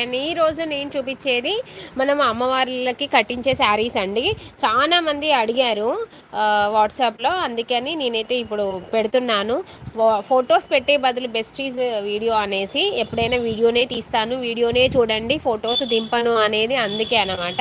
And ఈరోజు నేను చూపించేది మనం అమ్మవార్లకి కట్టించే శారీస్ అండి. చాలా మంది అడిగారు వాట్సాప్లో అందుకని నేనైతే ఇప్పుడు పెడుతున్నాను. ఫొటోస్ పెట్టే బదులు బెస్ట్ ఈజ్ వీడియో అనేసి ఎప్పుడైనా వీడియోనే తీస్తాను. వీడియోనే చూడండి ఫొటోస్ దింపను అనేది అందుకే అనమాట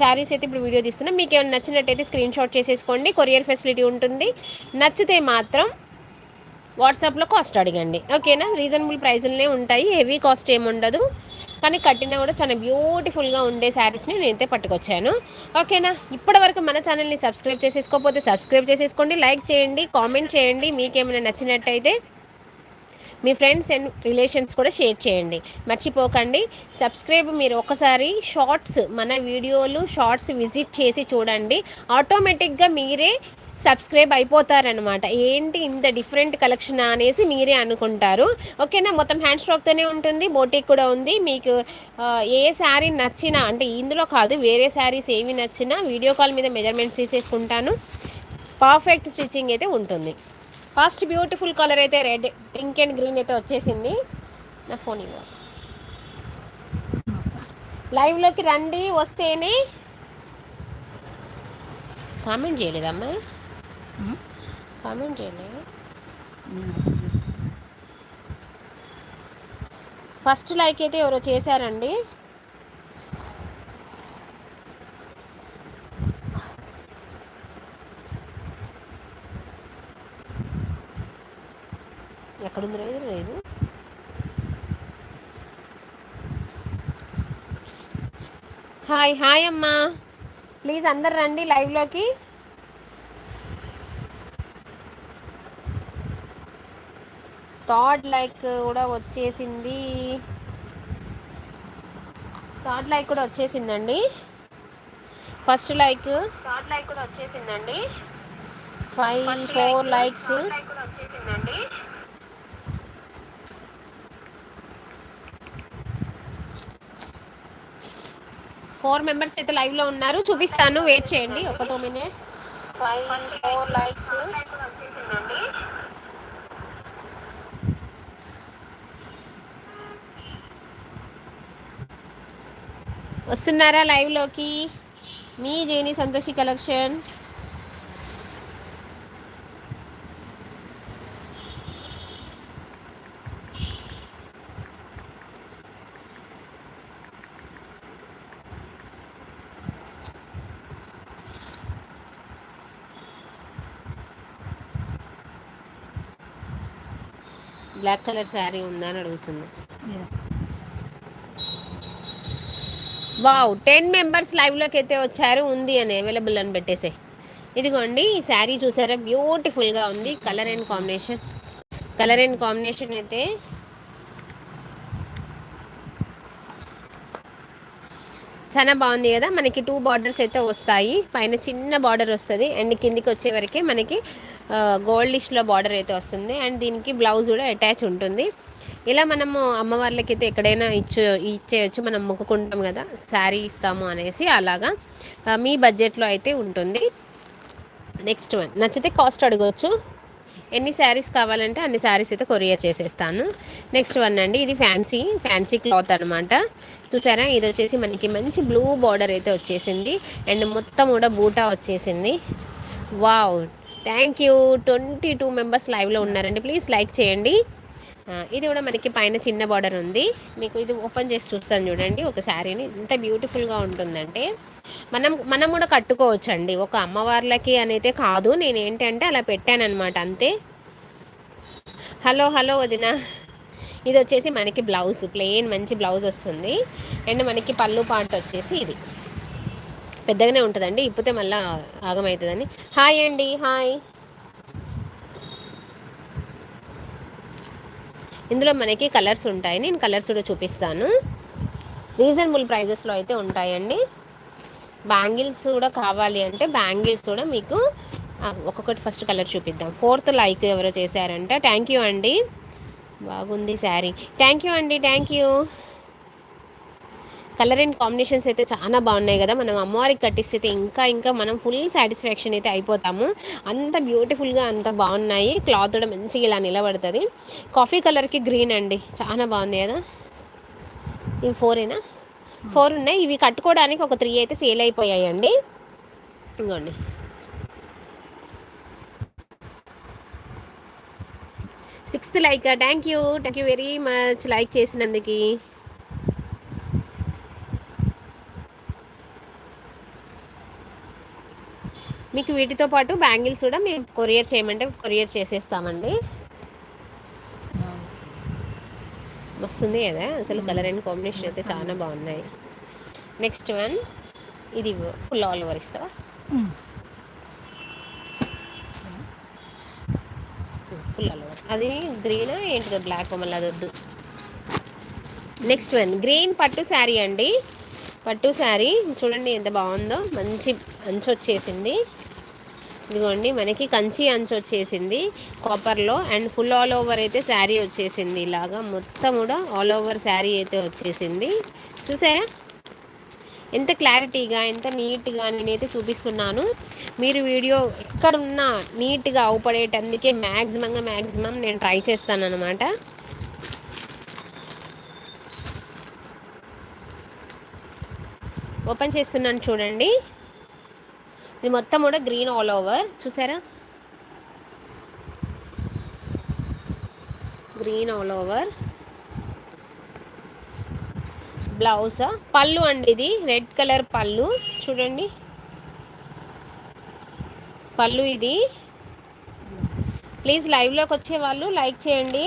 శారీస్ అయితే ఇప్పుడు వీడియో తీస్తున్నాం. మీకు ఏమైనా నచ్చినట్టయితే స్క్రీన్ షాట్ చేసేసుకోండి. కొరియర్ ఫెసిలిటీ ఉంటుంది. నచ్చితే మాత్రం వాట్సాప్లో కాస్ట్ అడగండి. ఓకేనా? రీజనబుల్ ప్రైజులనే ఉంటాయి. హెవీ కాస్ట్ ఏమి ఉండదు కానీ కట్టినా కూడా చాలా బ్యూటిఫుల్గా ఉండే శారీస్ని నేనైతే పట్టుకొచ్చాను. ఓకేనా? ఇప్పటివరకు మన ఛానల్ని సబ్స్క్రైబ్ చేసేసుకోకపోతే సబ్స్క్రైబ్ చేసేసుకోండి లైక్ చేయండి కామెంట్ చేయండి మీకేమైనా నచ్చినట్టయితే మీ ఫ్రెండ్స్ అండ్ రిలేషన్స్ కూడా షేర్ చేయండి. మర్చిపోకండి. సబ్స్క్రైబ్ మీరు ఒకసారి షార్ట్స్ మన వీడియోలు షార్ట్స్ విజిట్ చేసి చూడండి. ఆటోమేటిక్గా మీరే సబ్స్క్రైబ్ అయిపోతారనమాట ఏంటి ఇంత డిఫరెంట్ కలెక్షన్ అనేసి మీరే అనుకుంటారు. ఓకేనా? మొత్తం హ్యాండ్ స్ట్రోక్తోనే ఉంటుంది బోటిక్ కూడా ఉంది. మీకు ఏ శారీ నచ్చినా అంటే ఇందులో కాదు వేరే శారీస్ ఏవి నచ్చినా వీడియో కాల్ మీద మెజర్మెంట్స్ తీసేసుకుంటాను. పర్ఫెక్ట్ స్టిచ్చింగ్ అయితే ఉంటుంది. ఫస్ట్ బ్యూటిఫుల్ కలర్ అయితే రెడ్ పింక్ అండ్ గ్రీన్ అయితే వచ్చేసింది. నా ఫోన్ ఇవ్వ. లైవ్లోకి రండి వస్తేనే కామెంట్ చేయలేదమ్మా కామెంట్ చేయండి. ఫస్ట్ లైక్ అయితే ఎవరో చేశారండి. ఎక్కడుంది లేదు లేదు. హాయ్ హాయ్ అమ్మా. ప్లీజ్ అందరు రండి లైవ్లోకి. థర్డ్ లైక్ కూడా వచ్చేసింది. థర్డ్ లైక్ కూడా వచ్చేసిందండి. ఫస్ట్ లైక్ థర్డ్ లైక్ కూడా వచ్చేసిందండి. Five four likes. వచ్చేసిందండి. ఫోర్ మెంబర్స్ అయితే లైవ్లో ఉన్నారు. చూపిస్తాను. వెయిట్ చేయండి. ఒక two minutes. Five four likes. వచ్చేసిందండి. వస్తున్నారా లైవ్లోకి మీ Jeni Santoshi collection. Black colour sari ఉందా అని అడుగుతుంది వావ్ టెన్ మెంబర్స్ లైవ్లోకి అయితే వచ్చారు ఉంది అని అవైలబుల్ అని పెట్టేసే ఇదిగోండి ఈ శారీ చూసారా? బ్యూటిఫుల్గా ఉంది colour and combination colour and combination అయితే చాలా బాగుంది కదా? మనకి టూ బార్డర్స్ అయితే వస్తాయి. పైన చిన్న బార్డర్ వస్తుంది అండ్ కిందికి వచ్చే వరకే మనకి గోల్డిష్లో బార్డర్ అయితే వస్తుంది. అండ్ దీనికి బ్లౌజ్ కూడా అటాచ్ ఉంటుంది. ఇలా మనము అమ్మవార్లకి అయితే ఎక్కడైనా ఇచ్చు ఇచ్చేయచ్చు మనం మొక్కుకుంటాం కదా శారీ ఇస్తాము అనేసి అలాగా మీ బడ్జెట్లో అయితే ఉంటుంది. నెక్స్ట్ వన్ నచ్చితే కాస్ట్ అడగవచ్చు ఎన్ని శారీస్ కావాలంటే అన్ని శారీస్ అయితే కొరియర్ చేసేస్తాను. నెక్స్ట్ వన్ అండి ఇది ఫ్యాన్సీ ఫ్యాన్సీ క్లాత్ అనమాట చూసారా? ఇది వచ్చేసి మనకి మంచి బ్లూ బార్డర్ అయితే వచ్చేసింది. అండ్ మొత్తం కూడా బూటా వచ్చేసింది. Wow! Thank you! Twenty two members లైవ్లో ఉన్నారండి. ప్లీజ్ లైక్ చేయండి. ఇది కూడా మనకి పైన చిన్న బార్డర్ ఉంది. మీకు ఇది ఓపెన్ చేసి చూస్తాను చూడండి. ఒక శారీని ఎంత బ్యూటిఫుల్గా ఉంటుందంటే మనం మనం కూడా కట్టుకోవచ్చు అండి ఒక అమ్మవార్లకి అనైతే కాదు. నేను ఏంటంటే అలా పెట్టానమాట అంతే. హలో హలో వదిన. ఇది వచ్చేసి మనకి బ్లౌజ్ ప్లెయిన్ మంచి బ్లౌజ్ వస్తుంది. అండ్ మనకి పళ్ళు పాట వచ్చేసి ఇది. పెద్దగానే ఉంటుందండి. ఇప్పుతే మళ్ళీ ఆగమవుతుందని హాయ్ అండి హాయ్ ఇందులో మనకి కలర్స్ ఉంటాయి. నేను కలర్స్ కూడా చూపిస్తాను. రీజనబుల్ ప్రైజెస్లో అయితే ఉంటాయండి. బ్యాంగిల్స్ కూడా కావాలి అంటే బ్యాంగిల్స్ కూడా మీకు ఒక్కొక్కటి ఫస్ట్ కలర్ చూపిద్దాం. ఫోర్త్ లైక్ ఎవరో చేశారంట. థ్యాంక్ యూ అండి. బాగుంది శారీ. థ్యాంక్ యూ అండి. Thank you. Colour and combinations అయితే చాలా బాగున్నాయి కదా. మనం అమ్మవారికి కట్టిస్తే ఇంకా ఇంకా మనం ఫుల్ సాటిస్ఫాక్షన్ అయితే అయిపోతాము. అంత బ్యూటిఫుల్గా అంత బాగున్నాయి. క్లాత్ కూడా మంచిగా ఇలా నిలబడుతుంది. కాఫీ కలర్కి గ్రీన్ అండి. చాలా బాగుంది కదా. ఇవి ఫోరేనా ఫోర్ ఉన్నాయి. ఇవి కట్టుకోవడానికి ఒక త్రీ అయితే సేల్ అయిపోయాయండి. ఇంకోండి sixth like thank you thank you very much like చేసినందుకు. మీకు వీటితో పాటు బ్యాంగిల్స్ కూడా మేము కొరియర్ చేయమంటే కొరియర్ చేసేస్తామండి. వస్తుంది కదా అసలు కలర్ అండ్ కాంబినేషన్ అయితే చాలా బాగున్నాయి. నెక్స్ట్ వన్ ఇది ఫుల్ ఆల్ ఓవర్ ఇస్తావా? Full all over. అది గ్రీన్ ఏంటిదో బ్లాక్ మళ్ళీ అది వద్దు నెక్స్ట్ వన్ గ్రీన్ పట్టు శారీ అండి. పట్టు శారీ చూడండి ఎంత బాగుందో. మంచి అంచు వచ్చేసింది. ఇదిగోండి మనకి కంచి అంచు వచ్చేసింది కాపర్లో అండ్ ఫుల్ ఆల్ ఓవర్ అయితే శారీ వచ్చేసింది ఇలాగా. మొత్తం కూడా ఆల్ ఓవర్ శారీ అయితే వచ్చేసింది. చూసారా? ఎంత క్లారిటీగా ఎంత నీట్గా నేనైతే చూపిస్తున్నాను. మీరు వీడియో ఎక్కడున్నా నీట్గా అవుపడేటందుకే మ్యాక్సిమంగా మ్యాక్సిమం నేను ట్రై చేస్తాను అనమాట ఓపెన్ చేస్తున్నాను చూడండి. ఇది మొత్తం కూడా గ్రీన్ ఆల్ ఓవర్ చూసారా? గ్రీన్ ఆల్ ఓవర్ బ్లౌజ్ పళ్ళు అండి ఇది. రెడ్ కలర్ పళ్ళు. చూడండి. పళ్ళు ఇది. ప్లీజ్ లైవ్లోకి వచ్చే వాళ్ళు లైక్ చేయండి.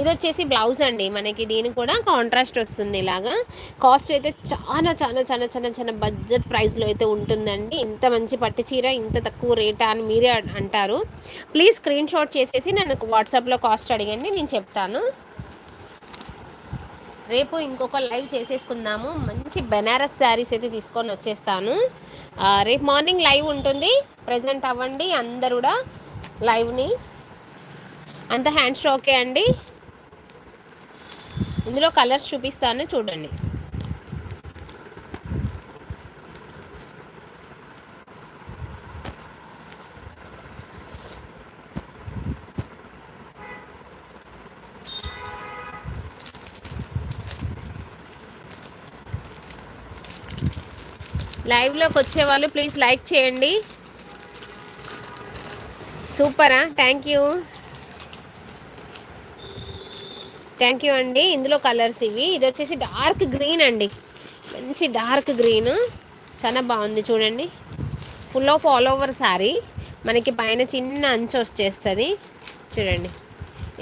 ఇది వచ్చేసి బ్లౌజ్ అండి. మనకి దీని కూడా కాంట్రాస్ట్ వస్తుంది ఇలాగా. కాస్ట్ అయితే చాలా చాలా చాలా చాలా చాలా బడ్జెట్ ప్రైస్లో అయితే ఉంటుందండి. ఇంత మంచి పట్టు చీర ఇంత తక్కువ రేటా అని మీరే అంటారు. ప్లీజ్ స్క్రీన్ షాట్ చేసేసి నన్ను వాట్సాప్లో కాస్ట్ అడిగండి నేను చెప్తాను. రేపు ఇంకొక లైవ్ చేసేసుకుందాము. మంచి బెనారస్ శారీస్ అయితే తీసుకొని వచ్చేస్తాను. రేపు మార్నింగ్ లైవ్ ఉంటుంది. ప్రజెంట్ అవ్వండి. అందరు కూడా లైవ్ని అంత హ్యాండ్ ఓకే అండి. ఇందులో కలర్స్ చూపిస్తాను చూడండి. లైవ్లోకి వచ్చేవాళ్ళు ప్లీజ్ లైక్ చేయండి. సూపరా థ్యాంక్ యూ. థ్యాంక్ యూ అండి. ఇందులో కలర్స్ ఇవి. ఇది వచ్చేసి డార్క్ గ్రీన్ అండి. మంచి డార్క్ గ్రీన్ చాలా బాగుంది చూడండి. Full of all over sari మనకి పైన చిన్న అంచు వచ్చేస్తుంది. చూడండి.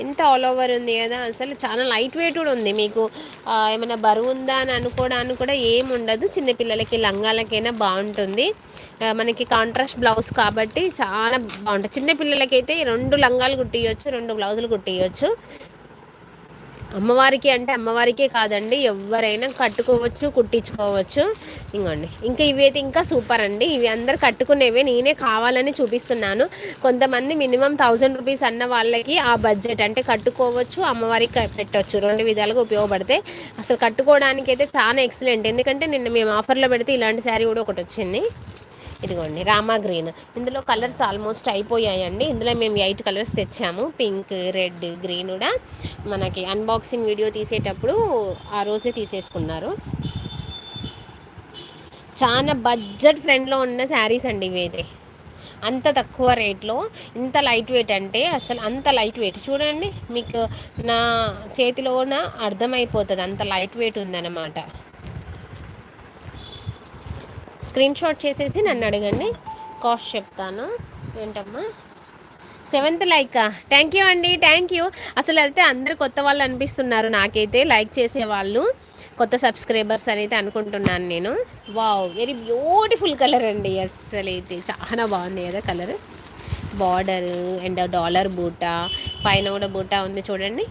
ఎంత ఆల్ ఓవర్ ఉంది కదా. అసలు చాలా లైట్ వెయిట్ కూడా ఉంది మీకు. ఏమైనా బరువు ఉందా అని అనుకోవడానికి కూడా ఏమి ఉండదు. చిన్నపిల్లలకి లంగాలకైనా బాగుంటుంది. మనకి కాంట్రాస్ట్ బ్లౌజ్ కాబట్టి చాలా బాగుంటుంది. చిన్నపిల్లలకైతే రెండు లంగాలు కుట్టియొచ్చు రెండు బ్లౌజులు కుట్టియొచ్చు. అమ్మవారికి అంటే అమ్మవారికే కాదండి ఎవరైనా కట్టుకోవచ్చు కుట్టించుకోవచ్చు. ఇంకోండి ఇంకా ఇవి అయితే ఇంకా సూపర్ అండి. ఇవి అందరు కట్టుకునేవే నేనే కావాలని చూపిస్తున్నాను. కొంతమంది మినిమం థౌజండ్ రూపీస్ అన్న వాళ్ళకి ఆ బడ్జెట్ అంటే కట్టుకోవచ్చు అమ్మవారికి పెట్టవచ్చు రెండు విధాలుగా ఉపయోగపడితే అసలు కట్టుకోవడానికి అయితే చాలా ఎక్సలెంట్ ఎందుకంటే నిన్న మేము ఆఫర్లో పెడితే ఇలాంటి శారీ కూడా ఒకటి వచ్చింది. ఇదిగోండి రామా గ్రీన్. ఇందులో కలర్స్ ఆల్మోస్ట్ అయిపోయాయండి. ఇందులో మేము ఎయిట్ కలర్స్ తెచ్చాము. పింక్ రెడ్ గ్రీన్ కూడా. మనకి అన్బాక్సింగ్ వీడియో తీసేటప్పుడు ఆ రోజే తీసేసుకున్నారు. చాలా బడ్జెట్ ఫ్రెండ్లో ఉన్న శారీస్ అండి ఇవైతే అంత తక్కువ రేట్లో ఇంత లైట్ వెయిట్ అంటే అసలు అంత లైట్ వెయిట్ చూడండి మీకు నా చేతిలోన అర్థమైపోతుంది. అంత లైట్ వెయిట్ ఉందన్నమాట. స్క్రీన్ షాట్ చేసేసి నన్ను అడగండి. కాస్ట్ చెప్తాను. ఏంటమ్మా? Seventh like? థ్యాంక్ యూ అండి థ్యాంక్ యూ అసలు అయితే అందరు కొత్త వాళ్ళు అనిపిస్తున్నారు. నాకైతే లైక్ చేసేవాళ్ళు కొత్త సబ్స్క్రైబర్స్ అని అయితే అనుకుంటున్నాను నేను. వావ్ వెరీ బ్యూటిఫుల్ కలర్ అండి అసలు అయితే చాలా బాగుంది కదా కలర్ బార్డర్ అండ్ డాలర్ బూట పైన కూడా బూట ఉంది చూడండి.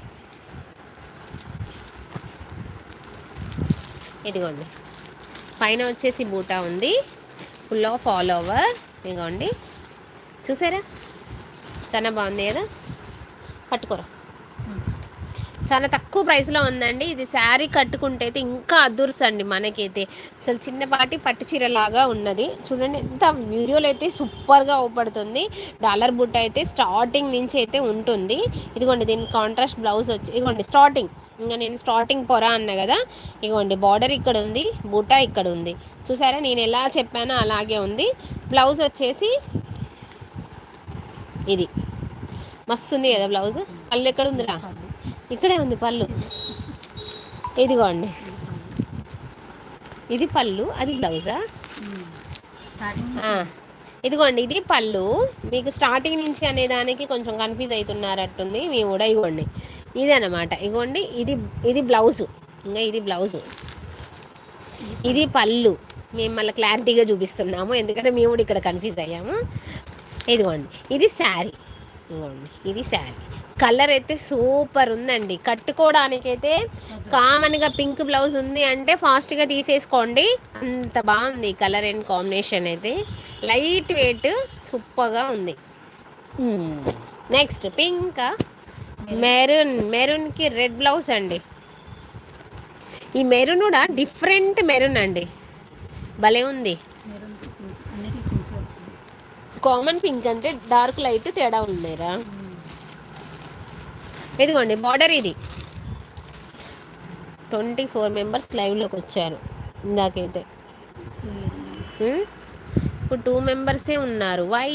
ఇదిగోండి. పైన వచ్చేసి బూటా ఉంది. ఫుల్ ఆఫ్ ఆల్ ఓవర్ ఇదిగోండి. చూసారా? చాలా బాగుంది కదా? పట్టుకోరా. చాలా తక్కువ ప్రైస్లో ఉందండి. ఇది శారీ కట్టుకుంటే అయితే ఇంకా అదుర్స్ అండి మనకైతే. అసలు చిన్నపాటి పట్టు చీర లాగా ఉన్నది. చూడండి ఎంత వీడియోలో అయితే సూపర్గా అవుపడుతుంది. డాలర్ బుట్ట అయితే స్టార్టింగ్ నుంచి అయితే ఉంటుంది. ఇదిగోండి దీని కాంట్రాస్ట్ బ్లౌజ్ వచ్చి ఇదిగోండి స్టార్టింగ్ ఇంకా నేను స్టార్టింగ్ పొర అన్నా కదా ఇగోండి బార్డర్ ఇక్కడ ఉంది బూటా ఇక్కడ ఉంది. చూసారా నేను ఎలా చెప్పానో అలాగే ఉంది. బ్లౌజ్ వచ్చేసి ఇది. మస్తుంది కదా బ్లౌజ్? పళ్ళు ఎక్కడ ఉందిరా? ఇక్కడే ఉంది పళ్ళు. ఇదిగోండి. ఇది పళ్ళు అది బ్లౌజా? ఇదిగోండి ఇది పళ్ళు. మీకు స్టార్టింగ్ నుంచి అనేదానికి కొంచెం కన్ఫ్యూజ్ అవుతున్నారట్టుంది మేము కూడా ఇవ్వండి. ఇది అనమాట ఇగోండి ఇది ఇది బ్లౌజు. ఇంకా ఇది బ్లౌజు. ఇది పళ్ళు. మేము మళ్ళీ క్లారిటీగా చూపిస్తున్నాము. ఎందుకంటే మేము కూడా ఇక్కడ కన్ఫ్యూజ్ అయ్యాము. ఇదిగోండి ఇది శారీ. ఇదిగోండి ఇది శారీ. కలర్ అయితే సూపర్ ఉందండి. కట్టుకోవడానికైతే కామన్గా పింక్ బ్లౌజ్ ఉంది అంటే ఫాస్ట్గా తీసేసుకోండి. అంత బాగుంది కలర్ అండ్ కాంబినేషన్ అయితే. లైట్ వెయిట్ సూపర్గా ఉంది. నెక్స్ట్ పింక్ మెరూన్ మెరూన్కి రెడ్ బ్లౌజ్ అండి. ఈ మెరూన్ కూడా డిఫరెంట్ మెరూన్ అండి. భలే ఉంది. కామన్ పింక్ అంటే డార్క్ లైట్ తేడా ఉన్నాయిరా ఇదిగోండి బార్డర్ ఇది. ట్వంటీ ఫోర్ మెంబర్స్ లైవ్లోకి వచ్చారు ఇందాకైతే. ఇప్పుడు టూ మెంబర్సే ఉన్నారు. వై?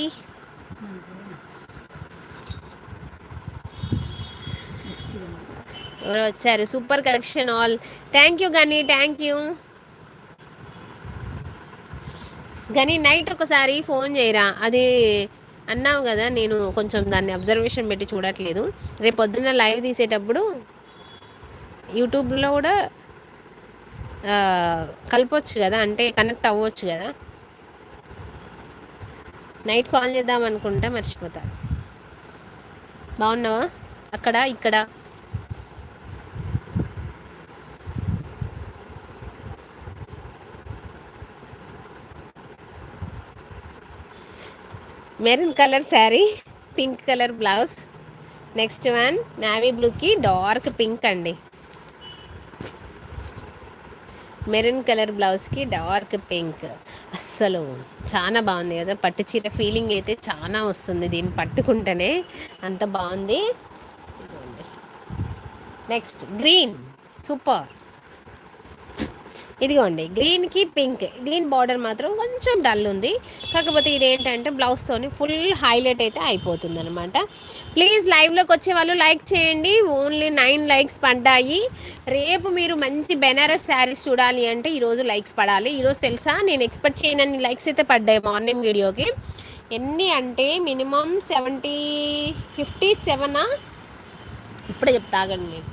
వచ్చారు. Super collection all thank you గని థ్యాంక్ యూ గని నైట్ ఒకసారి ఫోన్ చేయరా? అది అన్నావు కదా నేను కొంచెం దాన్ని అబ్జర్వేషన్ పెట్టి చూడట్లేదు. రేపు పొద్దున్న లైవ్ తీసేటప్పుడు యూట్యూబ్లో కూడా కలపచ్చు కదా అంటే కనెక్ట్ అవ్వచ్చు కదా. నైట్ కాల్ చేద్దాం అనుకుంటా మర్చిపోతా. బాగున్నావా? అక్కడ ఇక్కడ. Maroon colour sari pink colour blouse. Next one navy బ్లూకి డార్క్ పింక్ అండి. మెరూన్ కలర్ బ్లౌజ్కి డార్క్ పింక్. అస్సలు చాలా బాగుంది కదా. పట్టు చీర ఫీలింగ్ అయితే చాలా వస్తుంది దీన్ని పట్టుకుంటేనే. అంత బాగుంది. Next green. సూపర్. ఇదిగోండి గ్రీన్కి పింక్ గ్రీన్ బార్డర్ మాత్రం కొంచెం డల్ ఉంది. కాకపోతే ఇదేంటంటే బ్లౌజ్తోని ఫుల్ హైలైట్ అయితే అయిపోతుంది అనమాట ప్లీజ్ లైవ్లోకి వచ్చే వాళ్ళు లైక్ చేయండి. ఓన్లీ నైన్ లైక్స్ పడ్డాయి. రేపు మీరు మంచి బెనారస్ శారీస్ చూడాలి అంటే ఈరోజు లైక్స్ పడాలి. ఈరోజు తెలుసా? నేను ఎక్స్పెక్ట్ చేయనన్ని లైక్స్ అయితే పడ్డాయి మార్నింగ్ వీడియోకి ఎన్ని అంటే మినిమం సెవెంటీ ఫిఫ్టీ సెవెనా ఇప్పుడే చెప్తాగండి నేను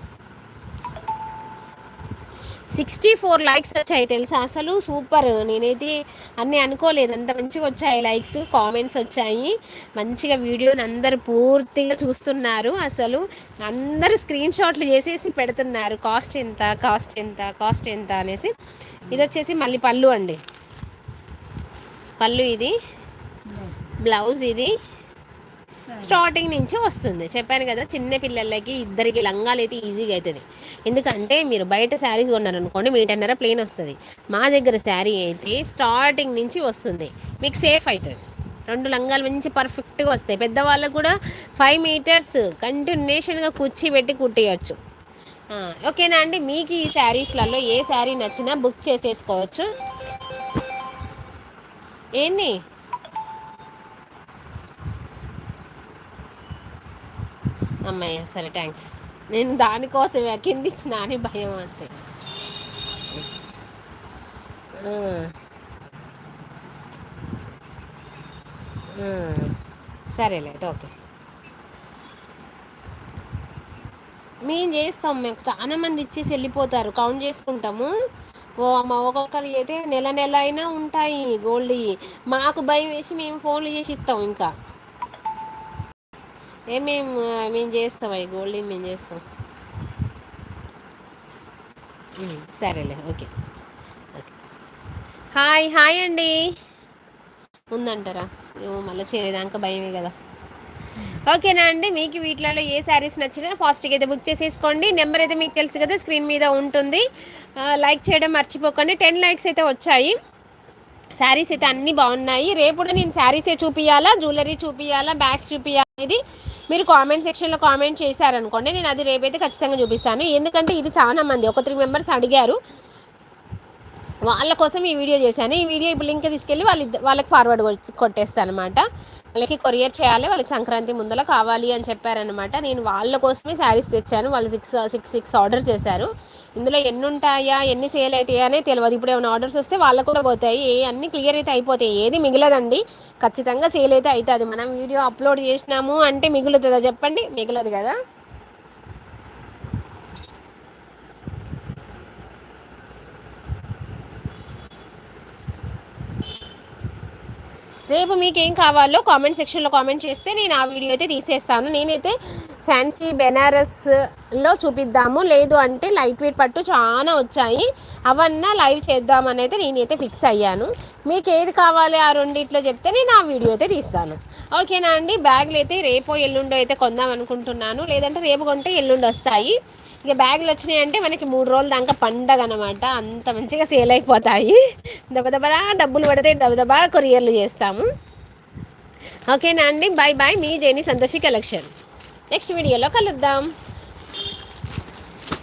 సిక్స్టీ ఫోర్ లైక్స్ వచ్చాయి తెలుసా? అసలు సూపర్. నేనైతే అన్నీ అనుకోలేదు. అంత మంచిగా వచ్చాయి లైక్స్ కామెంట్స్ వచ్చాయి. మంచిగా వీడియోని అందరు పూర్తిగా చూస్తున్నారు. అసలు అందరు స్క్రీన్ షాట్లు చేసేసి పెడుతున్నారు. కాస్ట్ ఎంత కాస్ట్ ఎంత కాస్ట్ ఎంత అనేసి. ఇది వచ్చేసి మళ్ళీ పళ్ళు అండి. పళ్ళు ఇది. బ్లౌజ్ ఇది. స్టార్టింగ్ నుంచి వస్తుంది. చెప్పాను కదా చిన్న పిల్లలకి ఇద్దరికి లంగాలు అయితే ఈజీగా అవుతుంది. ఎందుకంటే మీరు బయట శారీస్ కొన్నారనుకోండి మీటన్నర ప్లేన్ వస్తుంది. మా దగ్గర శారీ అయితే స్టార్టింగ్ నుంచి వస్తుంది. మీకు సేఫ్ అవుతుంది. రెండు లంగాలు మంచి పర్ఫెక్ట్గా వస్తాయి. పెద్దవాళ్ళకు కూడా ఫైవ్ మీటర్స్ కంటిన్యూషన్గా కుర్చీ పెట్టి కుట్టేయచ్చు. ఓకేనా అండి? మీకు ఈ శారీస్లలో ఏ శారీ నచ్చినా బుక్ చేసేసుకోవచ్చు. ఏంది? అమ్మయ్య సరే థ్యాంక్స్ నేను దానికోసం కింద ఇచ్చిన అని భయం అంతే. సరేలే ఓకే. మేము చేస్తాం మేము చాలా మంది ఇచ్చేసి వెళ్ళిపోతారు కౌంట్ చేసుకుంటాము. ఓ అమ్మ ఒక్కొక్కరి అయితే నెల నెల అయినా ఉంటాయి గోల్డ్ మాకు భయం వేసి మేము ఫోన్లు చేసి ఇస్తాం ఇంకా. ఏ మేము మేము చేస్తాం అవి గోల్డ్ మేము చేస్తాం. సరేలే ఓకే. ఓకే. హాయ్ హాయ్ అండి. ఉందంటారా ఏమో మళ్ళీ చేరేదాకా భయమే కదా. ఓకేనా అండి మీకు వీటిలలో ఏ శారీస్ నచ్చినా ఫాస్ట్గా అయితే బుక్ చేసేసుకోండి. నెంబర్ అయితే మీకు తెలుసు కదా స్క్రీన్ మీద ఉంటుంది. లైక్ చేయడం మర్చిపోకండి. టెన్ లైక్స్ అయితే వచ్చాయి. శారీస్ అయితే అన్నీ బాగున్నాయి. రేపు నేను శారీసే చూపించాలా జ్యువెలరీ చూపించాలా బ్యాగ్స్ చూపించాలా అనేది మీరు కామెంట్ సెక్షన్లో కామెంట్ చేశారనుకోండి నేను అది రేపైతే ఖచ్చితంగా చూపిస్తాను. ఎందుకంటే ఇది చాలా మంది ఒక త్రీ మెంబర్స్ అడిగారు. వాళ్ళ కోసం ఈ వీడియో చేశాను. ఈ వీడియో ఇప్పుడు లింక్ తీసుకెళ్ళి వాళ్ళ వాళ్ళకి ఫార్వర్డ్ కొట్టేస్తాను అనమాట వాళ్ళకి కొరియర్ చేయాలి వాళ్ళకి సంక్రాంతి ముందర కావాలి అని చెప్పారనమాట నేను వాళ్ళ కోసమే శారీస్ తెచ్చాను వాళ్ళు సిక్స్ సిక్స్ సిక్స్ ఆర్డర్ చేశారు. ఇందులో ఎన్ని ఉంటాయా ఎన్ని సేల్ అవుతాయా అనే తెలియదు ఇప్పుడు ఏమైనా ఆర్డర్స్ వస్తే వాళ్ళకు కూడా పోతాయి. ఏ అన్ని క్లియర్ అయితే అయిపోతాయి. ఏది మిగలదండి. ఖచ్చితంగా సేల్ అయితే అవుతుంది. మనం వీడియో అప్లోడ్ చేసినాము అంటే మిగులుతుందా? చెప్పండి. మిగలదు కదా. రేపు మీకు ఏం కావాలో కామెంట్ సెక్షన్లో కామెంట్ చేస్తే నేను ఆ వీడియో అయితే తీసేస్తాను. నేనైతే ఫ్యాన్సీ బెనారస్లో చూపిద్దాము. లేదు అంటే లైట్ వెయిట్ పట్టు చాలా వచ్చాయి. అవన్నా లైవ్ చేద్దామని అయితే నేనైతే ఫిక్స్ అయ్యాను. మీకు ఏది కావాలి ఆ రెండిట్లో చెప్తే నేను ఆ వీడియో అయితే తీస్తాను. ఓకేనా అండి? బ్యాగ్లు అయితే రేపో ఎల్లుండో అయితే కొందాం అనుకుంటున్నాను. లేదంటే రేపు కొంటే ఎల్లుండి వస్తాయి ఇక బ్యాగులు వచ్చినాయి అంటే మనకి మూడు రోజుల దాకా పండగ అనమాట అంత మంచిగా సేల్ అయిపోతాయి. దబదబా డబ్బులు పడితే దబదబా కొరియర్లు చేస్తాము. ఓకేనా అండి? బాయ్ బాయ్ మీ జేని సంతోషి కలెక్షన్. నెక్స్ట్ వీడియోలో కలుద్దాం.